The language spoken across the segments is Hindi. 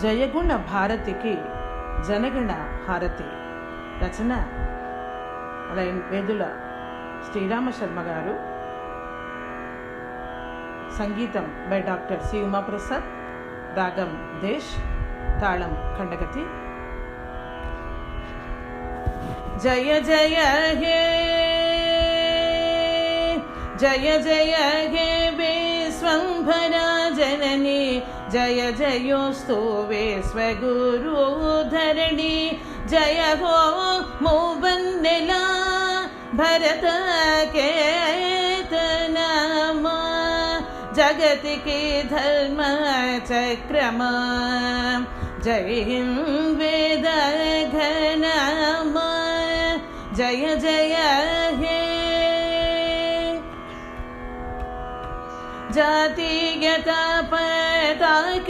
జయగుణ భారతికి జనగణ హారతి. రచన వేదుల శ్రీరామ శర్మ గారు. సంగీతం బై డాక్టర్ సి ఉమాప్రసాద్ రాగం దేశ్ తాళం ఖండగతి. జయ జయ హే జయ జయ హే విశ్వంభరా जननी, जय जयोस्तु गुरु धरणी। जय हो मुबन्निला भरत के जगत के धर्म चक्रम। जय हिंद वेद घन जय जय जाति पताक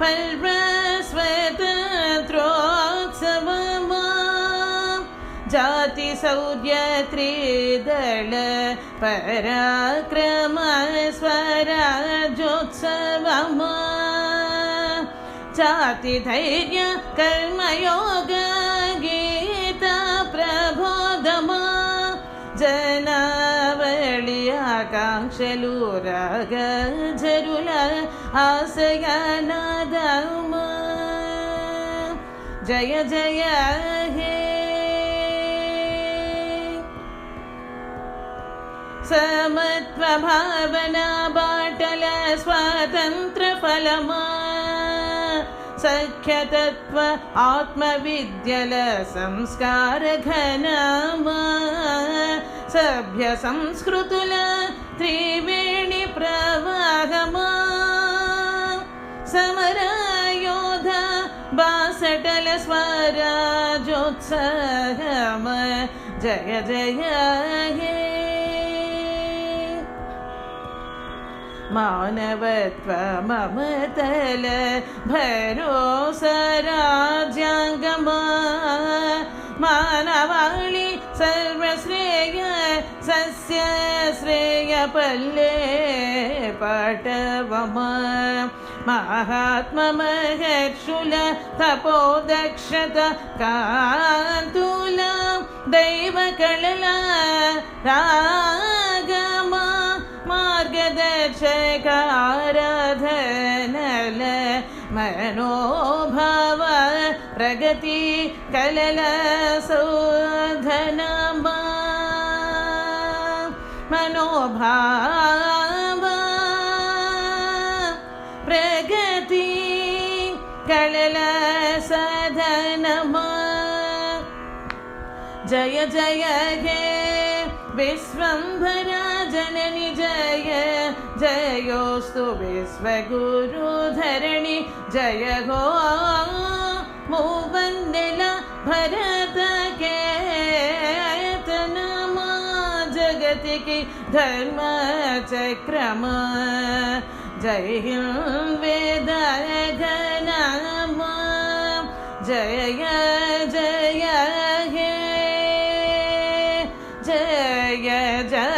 पताकल् प्रोक्षमा जाति शौर्य त्रिदल पराक्रम स्वराजोक्षमा जातिथ्य कर्मयोग ఆకాంక్షలు రాగజరుల ఆశయనాదమ జయ జయ హే సమత్వ భావన బాటల స్వాతంత్ర ఫలమా సఖ్యతత్వ ఆత్మవిద్యల సంస్కార ఘనమా त्रिवेणिप्रवाहमा समरायोध बासटलस्वराजोत्सहम जय जय हे। मानवत्व ममतल भरोसराज्याङ्गमा मानवाणि सर्वश्री तस्य श्रेयपल्ले पाटवम। महात्ममहर्षुल तपोदक्षत कान्तुला दैवकलल रागमा। मार्गदर्शकाराधनल मनोभाव प्रगति कललसोधनमा मनोभाव। प्रगति कलल सधनम। जय जय हे विश्वभरा जननि जय। जयोस्तु विश्वगुरुधरणि जय हो। मूवन्नेल भरा गतिकि धर्मचक्रम जय हिन्द वेदघनम जय जय हे जय जय